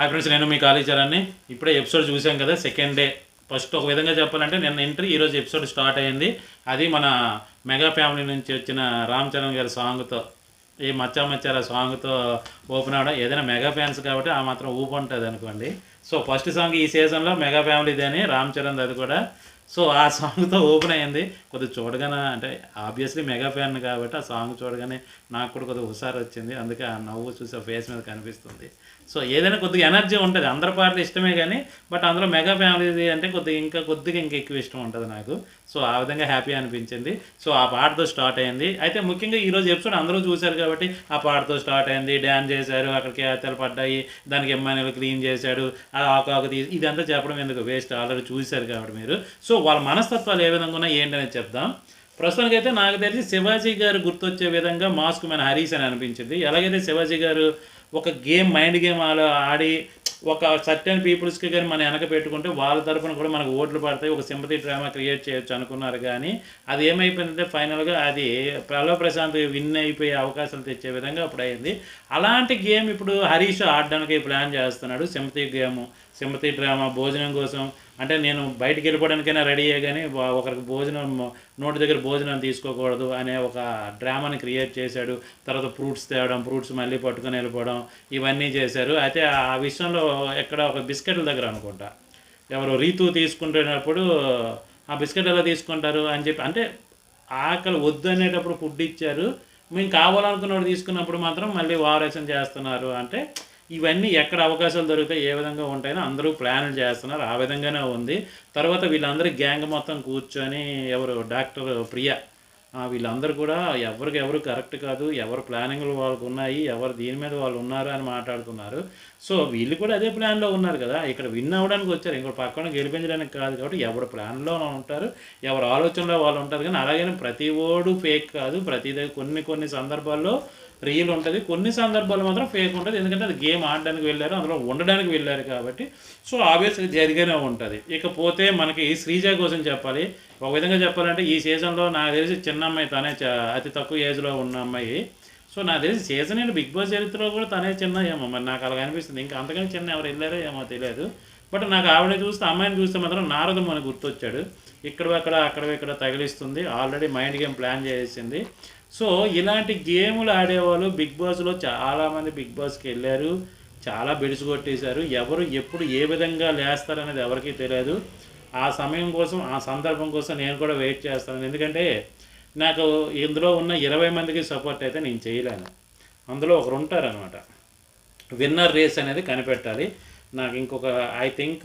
Hi friends నేను మీ కాళీచరాన్ని ఇప్పుడే episode చూసాం కదా సెకండ్ డే ఫస్ట్ ఒక విధంగా చెప్పాలంటే నిన్న ఎంట్రీ ఈరోజు ఎపిసోడ్ స్టార్ట్ అయింది. అది మన మెగా ఫ్యామిలీ నుంచి వచ్చిన రామ్ చరణ్ గారి సాంగ్తో ఈ మచ్చా మచ్చార సాంగ్తో ఓపెన్ అవడం. ఏదైనా మెగా ఫ్యాన్స్ కాబట్టి ఆ మాత్రం ఊపు ఉంటుంది అనుకోండి. సో ఫస్ట్ సాంగ్ ఈ సీజన్లో మెగా ఫ్యామిలీది అని రామ్ చరణ్ అది కూడా. సో ఆ సాంగ్తో ఓపెన్ అయింది. కొద్దిగా చూడగానే అంటే ఆబ్వియస్లీ మెగా ఫ్యాన్ కాబట్టి ఆ సాంగ్ చూడగానే నాకు కూడా కొద్దిగా హుషారు వచ్చింది. అందుకే ఆ నవ్వు చూసి ఆ ఫేస్ మీద కనిపిస్తుంది. సో ఏదైనా కొద్దిగా ఎనర్జీ ఉంటుంది. అందరి పాటలు ఇష్టమే కానీ బట్ అందులో మెగా ఫ్యామిలీది అంటే కొద్దిగా ఇంకా కొద్దిగా ఇంకా ఎక్కువ ఇష్టం ఉంటుంది నాకు. సో ఆ విధంగా హ్యాపీ అనిపించింది. సో ఆ పాటతో స్టార్ట్ అయింది. అయితే ముఖ్యంగా ఈరోజు ఎపిసోడ్ అందరూ చూశారు కాబట్టి ఆ పాటతో స్టార్ట్ అయింది. డ్యాన్స్ చేశారు అక్కడికి హత్యలు పడ్డాయి దానికి ఎమ్మాయిలు క్లీన్ చేశాడు ఆ ఆకు ఆకు తీసి ఇదంతా చెప్పడం ఎందుకు? వేస్ట్. ఆల్రెడీ చూశారు కాబట్టి మీరు. సో వాళ్ళ మనస్తత్వాలు ఏ విధంగా ఉన్నాయి ఏంటనేది చెప్దాం. ప్రస్తుతానికి అయితే నాకు తెలిసి శివాజీ గారు గుర్తొచ్చే విధంగా మాస్క్ మన హరీష్ అని అనిపించింది. ఎలాగైతే శివాజీ గారు ఒక గేమ్ మైండ్ గేమ్ ఆడి ఒక సర్టెన్ పీపుల్స్కి కానీ మనం వెనక పెట్టుకుంటే వాళ్ళ తరపున కూడా మనకు ఓట్లు పడతాయి ఒక సింపతి డ్రామా క్రియేట్ చేయొచ్చు అనుకున్నారు కానీ అది ఏమైపోయిందంటే ఫైనల్గా అది ప్రలో ప్రశాంత్ విన్ అయిపోయే అవకాశాలు తెచ్చే విధంగా అప్పుడు అయింది అలాంటి గేమ్ ఇప్పుడు హరీష్ ఆడడానికి ప్లాన్ చేస్తున్నాడు సింపతి గేమ్ సింపతి డ్రామా భోజనం కోసం అంటే నేను బయటికి వెళ్ళిపోవడానికైనా రెడీ అయ్యే కానీ ఒకరికి భోజనం నోటి దగ్గర భోజనం తీసుకోకూడదు అనే ఒక డ్రామాని క్రియేట్ చేశాడు. తర్వాత ఫ్రూట్స్ తేవడం ఫ్రూట్స్ మళ్ళీ పట్టుకొని వెళ్ళిపోవడం ఇవన్నీ చేశారు. అయితే ఆ విషయంలో ఎక్కడ ఒక బిస్కెట్ల దగ్గర అనుకుంటా. ఎవరు రీతు తీసుకుంటున్నప్పుడు ఆ బిస్కెట్ ఎలా తీసుకుంటారు అని చెప్పి అంటే ఆకలి వద్దు అనేటప్పుడు ఫుడ్ ఇచ్చారు. మేము కావాలనుకున్నప్పుడు తీసుకున్నప్పుడు మాత్రం మళ్ళీ వారేషన్ చేస్తున్నారు. అంటే ఇవన్నీ ఎక్కడ అవకాశాలు దొరుకుతాయి ఏ విధంగా ఉంటాయని అందరూ ప్లాన్లు చేస్తున్నారు. ఆ విధంగానే ఉంది. తర్వాత వీళ్ళందరూ గ్యాంగ్ మొత్తం కూర్చొని ఎవరు? డాక్టర్ ప్రియా. వీళ్ళందరూ కూడా ఎవరికి ఎవరు కరెక్ట్ కాదు ఎవరు ప్లానింగ్లు వాళ్ళకు ఉన్నాయి ఎవరు దీని మీద వాళ్ళు ఉన్నారు అని మాట్లాడుతున్నారు సో వీళ్ళు కూడా అదే ప్లాన్లో ఉన్నారు కదా. ఇక్కడ విన్ అవ్వడానికి వచ్చారు. ఇంకోటి పక్కన గెలిపించడానికి కాదు కాబట్టి ఎవరు ప్లాన్లో ఉంటారు ఎవరు ఆలోచనలో వాళ్ళు ఉంటారు. కానీ అలాగే ప్రతి ఓడు ఫేక్ కాదు. ప్రతి కొన్ని కొన్ని సందర్భాల్లో రియల్ ఉంటుంది. కొన్ని సందర్భాలు మాత్రం ఫేక్ ఉంటుంది. ఎందుకంటే అది గేమ్ ఆడడానికి వెళ్ళారు అందులో ఉండడానికి వెళ్ళారు కాబట్టి. సో ఆబ్వియస్గా జరిగానే ఉంటుంది. ఇకపోతే మనకి శ్రీజ కోసం చెప్పాలి. ఒక విధంగా చెప్పాలంటే ఈ సీజన్లో నాకు తెలిసి చిన్న అమ్మాయి తనే అతి తక్కువ ఏజ్లో ఉన్న అమ్మాయి. సో నాకు తెలిసి సీజన్ ఏంటి? బిగ్ బాస్ చరిత్రలో కూడా తనే చిన్న ఏమో. మరి నాకు అలా అనిపిస్తుంది. ఇంకా అంతకంటే చిన్న ఎవరు వెళ్ళారో ఏమో తెలియదు. బట్ నాకు ఆవిడ చూస్తే అమ్మాయిని చూస్తే మాత్రం నారదు మనకు గుర్తొచ్చాడు. ఇక్కడ అక్కడ అక్కడ ఇక్కడ తగిలిస్తుంది. ఆల్రెడీ మైండ్ గేమ్ ప్లాన్ చేసింది. సో ఇలాంటి గేములు ఆడేవాళ్ళు బిగ్ బాస్లో చాలామంది బిగ్ బాస్కి వెళ్ళారు. చాలా బెడిసి కొట్టేశారు. ఎవరు ఎప్పుడు ఏ విధంగా లేస్తారనేది ఎవరికీ తెలియదు. ఆ సమయం కోసం ఆ సందర్భం కోసం నేను కూడా వెయిట్ చేస్తాను. ఎందుకంటే నాకు ఇందులో ఉన్న ఇరవై మందికి సపోర్ట్ అయితే నేను చేయలేను. అందులో ఒకరు ఉంటారనమాట విన్నర్ రేస్ అనేది కనిపెట్టాలి. నాకు ఇంకొక ఐ థింక్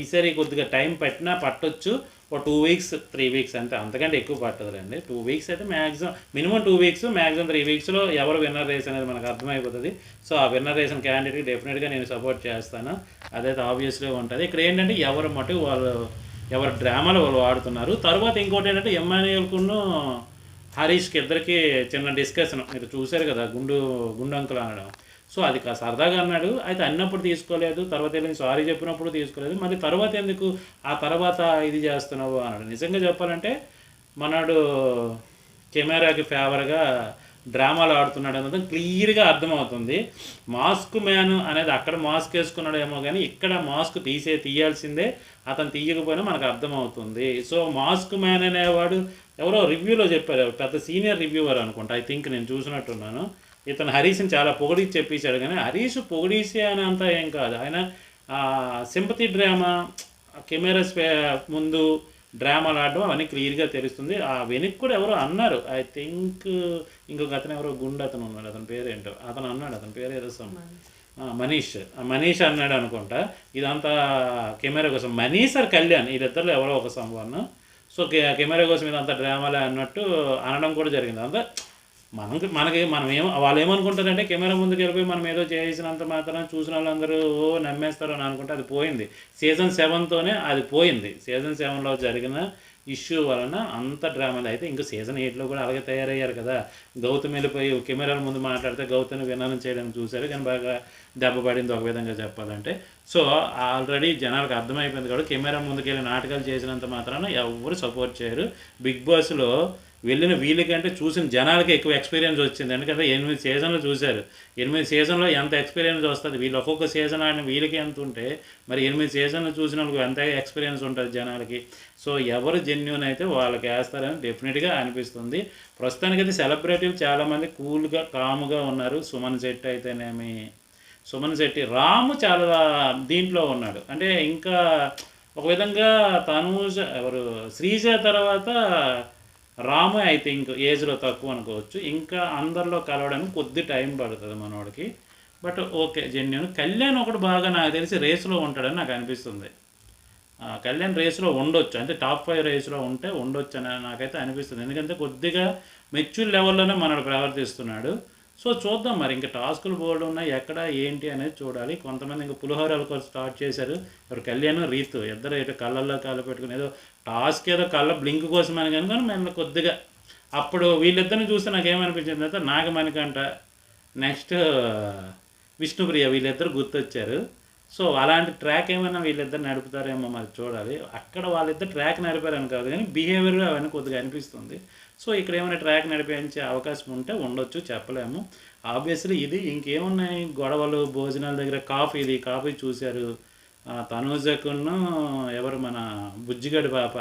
ఈసారి కొద్దిగా టైం పట్టినా పట్టొచ్చు. ఒక టూ వీక్స్ త్రీ వీక్స్ అంతే అంతకంటే ఎక్కువ పట్టదులేండి. టూ వీక్స్ అయితే maximum minimum two weeks maximum three వీక్స్లో ఎవరు విన్నర్ రేస్ అనేది మనకు అర్థమైపోతుంది. సో ఆ విన్నర్ రేసిన క్యాండిడేట్కి డెఫినెట్గా నేను సపోర్ట్ చేస్తాను. అదైతే ఆబ్వియస్లీ ఉంటుంది. ఇక్కడ ఏంటంటే ఎవరు మటు వాళ్ళు ఎవరు డ్రామాలు వాళ్ళు ఆడుతున్నారు. తర్వాత ఇంకోటి ఏంటంటే ఎమ్మాన్యుల్కును హరీష్కి ఇద్దరికి చిన్న డిస్కషన్ మీరు చూశారు కదా గుండు గుండు అంకులు అనడం సో అది కా- సరదాగా అన్నాడు. అయితే అన్నప్పుడు తీసుకోలేదు తర్వాత వెళ్ళి సారీ చెప్పినప్పుడు తీసుకోలేదు. మళ్ళీ తర్వాత ఎందుకు ఆ తర్వాత ఇది చేస్తున్నావు అన్నాడు. నిజంగా చెప్పాలంటే మనడు కెమెరాకి ఫేవర్గా డ్రామాలు ఆడుతున్నాడు అన్నది క్లియర్గా అర్థమవుతుంది. మాస్క్ మ్యాన్ అనేది అక్కడ మాస్క్ వేసుకున్నాడేమో కానీ ఇక్కడ మాస్క్ తీసే తీయాల్సిందే. అతను తీయకపోయినా మనకు అర్థమవుతుంది. సో మాస్క్ మ్యాన్ అనేవాడు ఎవరో రివ్యూలో చెప్పారు. పెద్ద సీనియర్ రివ్యూవర్ అనుకుంటా. ఐ థింక్ నేను చూసినట్టున్నాను. ఇతను హరీష్ని చాలా పొగిడి చెప్పేశాడు కానీ హరీష్ పొగిడేసే అని అంతా ఏం కాదు. ఆయన సింపతి డ్రామా కెమెరాస్ ముందు డ్రామాలు ఆడడం అవన్నీ క్లియర్గా తెలుస్తుంది. ఆ వెనక్కి కూడా ఎవరో అన్నారు. ఐ థింక్ ఇంకొక అతను ఎవరో గుండె అతను ఉన్నాడు. అతని పేరు ఏంటో అతను అన్నాడు. అతని పేరు ఏదో మనీష్. ఆ మనీష్ అన్నాడు అనుకుంటా. ఇదంతా కెమెరా కోసం. మనీష్ ఆర్ కళ్యాణ్. వీళ్ళిద్దరిలో ఎవరో ఒక సంభవన. సో కె- కెమెరా కోసం ఇదంతా డ్రామాలే అన్నట్టు అనడం కూడా జరిగింది. అంతా మనకి మనకి మనం ఏం వాళ్ళు ఏమనుకుంటారంటే కెమెరా ముందుకు వెళ్ళిపోయి మనం ఏదో చేసినంత మాత్రం చూసిన వాళ్ళందరూ ఓ నమ్మేస్తారు అని అనుకుంటే అది పోయింది. సీజన్ సెవెన్తోనే అది పోయింది. సీజన్ సెవెన్లో జరిగిన ఇష్యూ వలన అంత డ్రామాలు అయితే ఇంకా సీజన్ ఎయిట్లో కూడా అలాగే తయారయ్యారు కదా. గౌతమ్ వెళ్ళిపోయి కెమెరాల ముందు మాట్లాడితే గౌతమ్ విననం చేయడానికి చూశారు. కానీ బాగా దెబ్బ పడింది ఒక విధంగా చెప్పాలంటే. సో ఆల్రెడీ జనాలకు అర్థమైపోయింది కాబట్టి కెమెరా ముందుకు వెళ్ళి నాటకాలు చేసినంత మాత్రాన ఎవరు సపోర్ట్ చేయరు. బిగ్ బాస్లో వెళ్ళిన వీళ్ళకంటే చూసిన జనాలకి ఎక్కువ ఎక్స్పీరియన్స్ వచ్చింది. ఎందుకంటే ఎనిమిది సీజన్లు చూశారు. ఎనిమిది సీజన్లో ఎంత ఎక్స్పీరియన్స్ వస్తుంది? వీళ్ళు ఒక్కొక్క సీజన్ ఆడిన వీళ్ళకి ఎంత ఉంటే మరి ఎనిమిది సీజన్లు చూసిన వాళ్ళకి ఎంత ఎక్స్పీరియన్స్ ఉంటుంది జనాలకి? సో ఎవరు జెన్యున్ అయితే వాళ్ళకి వేస్తారని డెఫినెట్గా అనిపిస్తుంది. ప్రస్తుతానికి అయితే సెలబ్రిటీలు చాలామంది కూల్గా కామ్గా ఉన్నారు. సుమన్ శెట్టి అయితేనేమి? సుమన్ శెట్టి రాము చాలా దీంట్లో ఉన్నాడు. అంటే ఇంకా ఒక విధంగా తనూజ ఎవరు శ్రీజ తర్వాత రాము అయితే ఇంక ఏజ్లో తక్కువ అనుకోవచ్చు. ఇంకా అందరిలో కలవడానికి కొద్ది టైం పడుతుంది మనోడికి. But okay genuine. కళ్యాణ్ ఒకటి బాగా నాకు తెలిసి రేసులో ఉంటాడని నాకు అనిపిస్తుంది. కళ్యాణ్ రేస్లో ఉండొచ్చు. అంటే టాప్ ఫైవ్ రేస్లో ఉంటే ఉండొచ్చు అని నాకైతే అనిపిస్తుంది. ఎందుకంటే కొద్దిగా మెచ్యూర్ లెవెల్లోనే మనడు ప్రవర్తిస్తున్నాడు. సో చూద్దాం మరి ఇంకా టాస్కులు బోర్డు ఉన్నాయి ఎక్కడ ఏంటి అనేది చూడాలి. కొంతమంది ఇంకా పులిహోరలు కూడా స్టార్ట్ చేశారు. ఎవరు కళ్యాణ్ రీతు ఇద్దరు ఏదో కళ్ళల్లో కాళ్ళు పెట్టుకుని ఏదో టాస్క్ ఏదో కళ్ళ బ్లింక్ కోసం అని కనుక మేము కొద్దిగా అప్పుడు వీళ్ళిద్దరిని చూస్తే నాకు ఏమనిపించింది అయితే నాగమణికంట నెక్స్ట్ విష్ణుప్రియ వీళ్ళిద్దరు గుర్తొచ్చారు. సో అలాంటి ట్రాక్ ఏమైనా వీళ్ళిద్దరు నడుపుతారేమో మరి చూడాలి. అక్కడ వాళ్ళిద్దరు ట్రాక్ నడిపారని కాదు కానీ బిహేవియర్ అవన్నీ కొద్దిగా అనిపిస్తుంది. సో ఇక్కడ ఏమైనా ట్రాక్ నడిపించే అవకాశం ఉంటే ఉండొచ్చు చెప్పలేము. ఆబ్వియస్లీ ఇది ఇంకేమున్నాయి? గొడవలు భోజనాల దగ్గర కాఫీ ఇది కాఫీ చూశారు. తనూజకును ఎవరు మన బుజ్జిగడి పాప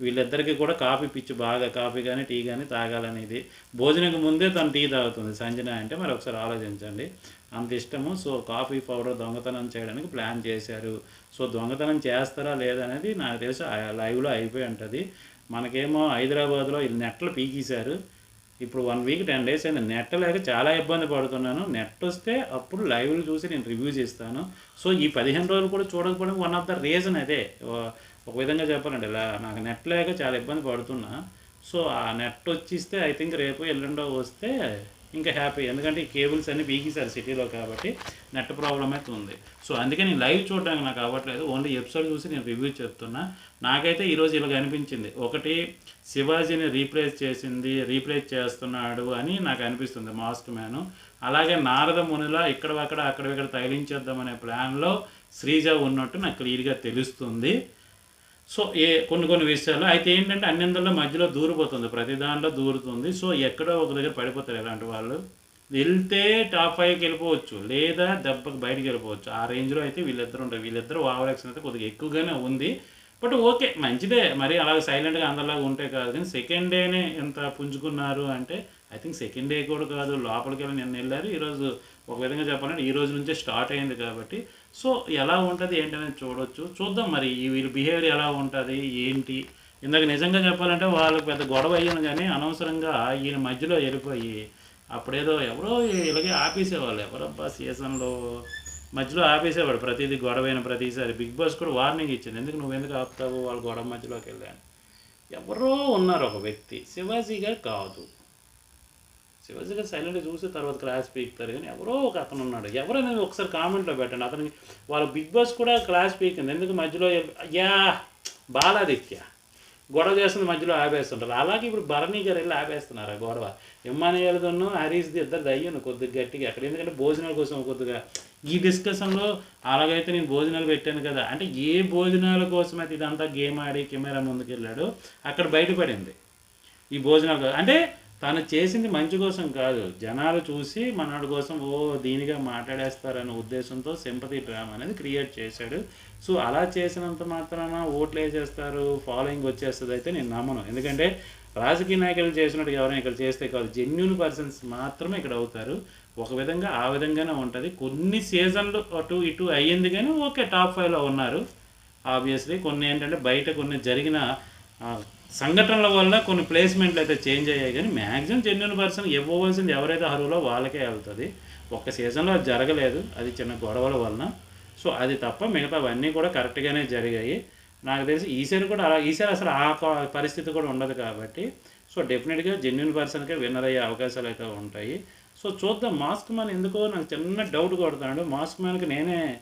వీళ్ళిద్దరికీ కూడా కాఫీ పిచ్చి బాగా కాఫీ కానీ టీ కానీ తాగాలనేది. భోజనంకి ముందే తను టీ తాగుతుంది. సంజన అంటే మరి ఒకసారి ఆలోచించండి. అంత ఇష్టము. సో కాఫీ పౌడర్ దొంగతనం చేయడానికి ప్లాన్ చేశారు. సో దొంగతనం చేస్తారా లేదనేది నాకు తెలిసి ఆ లైవ్లో అయిపోయి ఉంటుంది. మనకేమో హైదరాబాద్లో ఈ నెట్లు పీకేశారు. ఇప్పుడు వన్ వీక్ టెన్ డేస్ అయింది. నెట్ లేక చాలా ఇబ్బంది పడుతున్నాను. నెట్ వస్తే అప్పుడు లైవ్లు చూసి నేను రివ్యూ చేస్తాను. సో ఈ పదిహేను రోజులు కూడా చూడకపోవడం వన్ ఆఫ్ ద రీజన్ అదే. ఓ- ఒక విధంగా చెప్పాలండి ఇలా నాకు నెట్ లేక చాలా ఇబ్బంది పడుతున్నా. సో ఆ నెట్ వచ్చిస్తే ఐ థింక్ రేపు ఎల్లుండో వస్తే ఇంకా హ్యాపీ. ఎందుకంటే ఈ కేబుల్స్ అన్ని బీగేశారు సిటీలో కాబట్టి నెట్ ప్రాబ్లం అయితే ఉంది. సో అందుకే నేను లైవ్ చూడడానికి నాకు అవ్వట్లేదు. ఓన్లీ ఎపిసోడ్ చూసి నేను రివ్యూ చెప్తున్నా. నాకైతే ఈరోజు ఇలాగ అనిపించింది. ఒకటి శివాజీని రీప్లేస్ చేసింది రీప్లేస్ చేస్తున్నాడు అని నాకు అనిపిస్తుంది మాస్క్ మ్యాన్. అలాగే నారద మునిలా ఇక్కడ అక్కడ అక్కడ ఇక్కడ తగిలించేద్దామనే ప్లాన్లో శ్రీజ ఉన్నట్టు నాకు క్లియర్గా తెలుస్తుంది. సో ఏ కొన్ని కొన్ని విషయాలు అయితే ఏంటంటే అన్నిందల్లో మధ్యలో దూరిపోతుంది. ప్రతి దాంట్లో దూరుతుంది. సో ఎక్కడో ఒక దగ్గర పడిపోతారు ఇలాంటి వాళ్ళు. వెళ్తే టాప్ ఫైవ్కి వెళ్ళిపోవచ్చు. లేదా దెబ్బకి బయటకు వెళ్ళిపోవచ్చు. ఆ రేంజ్లో అయితే వీళ్ళిద్దరు ఉంటారు. వీళ్ళిద్దరు ఓవర్ యాక్షన్ అయితే కొద్దిగా ఎక్కువగానే ఉంది. బట్ ఓకే మంచిదే. మరి అలాగ సైలెంట్గా అందరిలాగా ఉంటే కాదు. కానీ సెకండ్ డేనే ఎంత పుంజుకున్నారు అంటే ఐ థింక్ సెకండ్ డే కూడా కాదు. లోపలికి వెళ్ళి నిన్న వెళ్ళారు. ఈరోజు ఒక విధంగా చెప్పాలంటే ఈ రోజు నుంచే స్టార్ట్ అయింది కాబట్టి సో ఎలా ఉంటుంది ఏంటనేది చూడొచ్చు. చూద్దాం మరి వీళ్ళ బిహేవియర్ ఎలా ఉంటుంది ఏంటి? ఇందాక నిజంగా చెప్పాలంటే వాళ్ళకి పెద్ద గొడవ అయ్యాను కానీ అనవసరంగా ఈయన మధ్యలో వెళ్ళిపోయి అప్పుడేదో ఎవరో ఇలాగే ఆపేసేవాళ్ళు. ఎవరబ్బా సీజన్లో మధ్యలో ఆపేసేవాడు. ప్రతిదీ గొడవైన ప్రతిసారి. బిగ్ బాస్ కూడా వార్నింగ్ ఇచ్చింది. ఎందుకు నువ్వు ఎందుకు ఆపుతావు వాళ్ళు గొడవ మధ్యలోకి వెళ్ళాను ఎవరో ఉన్నారు ఒక వ్యక్తి. శివాజీ గారు కాదు. శివాజీ సైలెంట్గా చూసి తర్వాత క్లాస్ పీకుతారు కానీ ఎవరో ఒక అతను ఉన్నాడు. ఎవరైనా ఒకసారి కామెంట్లో పెట్టండి. అతనికి వాళ్ళ బిగ్ బాస్ కూడా క్లాస్ పీకింది ఎందుకు మధ్యలో యా బాలాదిత్య గొడవ చేస్తుంది మధ్యలో ఆపేస్తుంటారు. అలాగే ఇప్పుడు భరణి గారు వెళ్ళి ఆపేస్తున్నారు ఆ గొడవ. ఇమ్మానియల్దోను హరీష్ది ఇద్దరు దయ్యను కొద్దిగా గట్టిగా. అక్కడ ఎందుకంటే భోజనాల కోసం కొద్దిగా ఈ డిస్కషన్లో అలాగైతే నేను భోజనాలు పెట్టాను కదా. అంటే ఏ భోజనాల కోసం అయితే ఇదంతా గేమ్ ఆడి కెమెరా ముందుకెళ్ళాడో అక్కడ బయటపడింది. ఈ భోజనాలు. అంటే తను చేసింది మంచి కోసం కాదు. జనాలు చూసి మనోడి కోసం ఓ దీనిగా మాట్లాడేస్తారనే ఉద్దేశంతో సింపతి డ్రామా అనేది క్రియేట్ చేశాడు. సో అలా చేసినంత మాత్రాన ఓట్లు వేసేస్తారు ఫాలోయింగ్ వచ్చేస్తుంది అయితే నేను నమ్మను. ఎందుకంటే రాజకీయ నాయకులు చేసినట్టు ఎవరైనా ఇక్కడ చేస్తే కాదు. జెన్యున్ పర్సన్స్ మాత్రమే ఇక్కడ అవుతారు. ఒక విధంగా ఆ విధంగానే ఉంటుంది. కొన్ని సీజన్లు అటు ఇటు అయ్యింది కానీ ఓకే టాప్ ఫైవ్లో ఉన్నారు. ఆబ్వియస్లీ కొన్ని ఏంటంటే బయట కొన్ని జరిగిన సంఘటనల వల్ల కొన్ని ప్లేస్మెంట్లు అయితే చేంజ్ అయ్యాయి. కానీ మ్యాక్సిమం జెన్యున్ పర్సన్ ఇవ్వవలసింది ఎవరైతే అర్హులో వాళ్ళకే వెళ్తుంది. ఒక్క సీజన్లో అది జరగలేదు. అది చిన్న గొడవల వలన. సో అది తప్ప మిగతావన్నీ కూడా కరెక్ట్గానే జరిగాయి. నాకు తెలిసి ఈసారి కూడా అలా ఈసారి అసలు ఆ పరిస్థితి కూడా ఉండదు కాబట్టి. సో డెఫినెట్గా జెన్యున్ పర్సన్కే విన్నర్ అయ్యే అవకాశాలు అయితే ఉంటాయి. సో చూద్దాం. మాస్క్ మ్యాన్ ఎందుకో నాకు చిన్న డౌట్ కొడుతున్నాడు. మాస్క్ మ్యాన్కి నేనే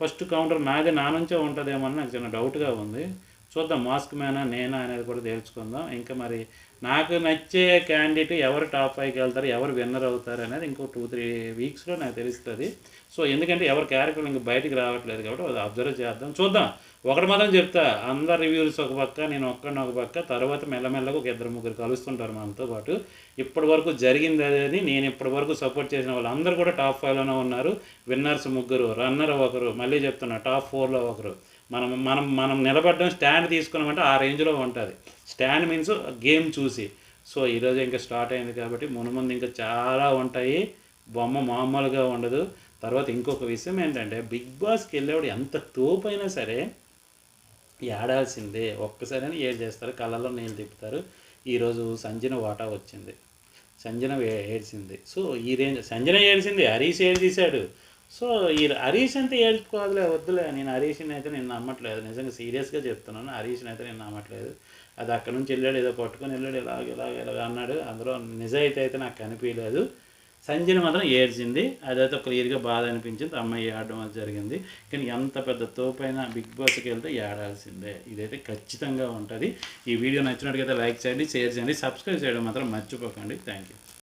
ఫస్ట్ కౌంటర్ నాదే నా నుంచే ఉంటుందేమో అని నాకు చిన్న డౌట్గా ఉంది. చూద్దాం మాస్క్ మ్యానా నేనా అనేది కూడా తేల్చుకుందాం. ఇంకా మరి నాకు నచ్చే క్యాండిడేట్ ఎవరు టాప్ ఫైవ్కి వెళ్తారు ఎవరు విన్నర్ అవుతారు అనేది ఇంకో టూ త్రీ వీక్స్లో నాకు తెలుస్తుంది. సో ఎందుకంటే ఎవరి క్యారెక్టర్ ఇంక బయటకు రావట్లేదు కాబట్టి అది అబ్జర్వ్ చేద్దాం. చూద్దాం ఒకటి మాత్రం చెప్తా అందరు రివ్యూస్ ఒక పక్క నేను ఒక్కడిని ఒక పక్క తర్వాత మెల్లమెల్లగా ఒక ఇద్దరు ముగ్గురు కలుస్తుంటారు మనతో పాటు. ఇప్పటి వరకు జరిగింది అనేది నేను ఇప్పటి వరకు సపోర్ట్ చేసిన వాళ్ళు కూడా టాప్ ఫైవ్లోనే ఉన్నారు. విన్నర్స్ ముగ్గురు రన్నర్ ఒకరు మళ్ళీ చెప్తున్నా టాప్ ఫోర్లో ఒకరు. మనం మనం మనం నిలబడడం స్టాండ్ తీసుకున్నామంటే ఆ రేంజ్లో ఉంటుంది. స్టాండ్ మీన్స్ గేమ్ చూసి. సో ఈరోజు ఇంకా స్టార్ట్ అయింది కాబట్టి మునుముందు ఇంకా చాలా ఉంటాయి. బొమ్మ మామూలుగా ఉండదు. తర్వాత ఇంకొక విషయం ఏంటంటే బిగ్ బాస్కి వెళ్ళేవాడు ఎంత తోపైనా సరే ఏడాల్సిందే. ఒక్కసారైనా ఏడు చేస్తారు. కళ్ళలో నీళ్ళు తిప్పుతారు. ఈరోజు సంజన వాటా వచ్చింది. సంజన ఏడ్చింది. సో ఈ రేంజ్ సంజన ఏడ్చింది. హరీష్ ఏడ్ తీశాడు. సో ఈ హరీష్ అంతా ఏడ్చుకోవాలిలే వద్దులే. నేను హరీష్ని అయితే నేను నమ్మట్లేదు. నిజంగా సీరియస్గా చెప్తున్నాను. హరీష్ని అయితే నేను నమ్మట్లేదు. అది అక్కడి నుంచి వెళ్ళాడు ఏదో పట్టుకొని వెళ్ళాడు ఇలాగ ఇలాగ ఇలాగ అన్నాడు. అందులో నిజాయితీ అయితే నాకు కనిపించలేదు. సంజన మాత్రం ఏడ్చింది. అదైతే క్లియర్గా బాధ అనిపించింది. అమ్మాయి ఆడడం అది జరిగింది. కానీ ఎంత పెద్ద తోపైన బిగ్ బాస్కి వెళ్తే ఏడాల్సిందే. ఇదైతే ఖచ్చితంగా ఉంటుంది. ఈ వీడియో నచ్చినట్టుగా లైక్ చేయండి షేర్ చేయండి. సబ్స్క్రైబ్ చేయడం మాత్రం మర్చిపోకండి. Thank you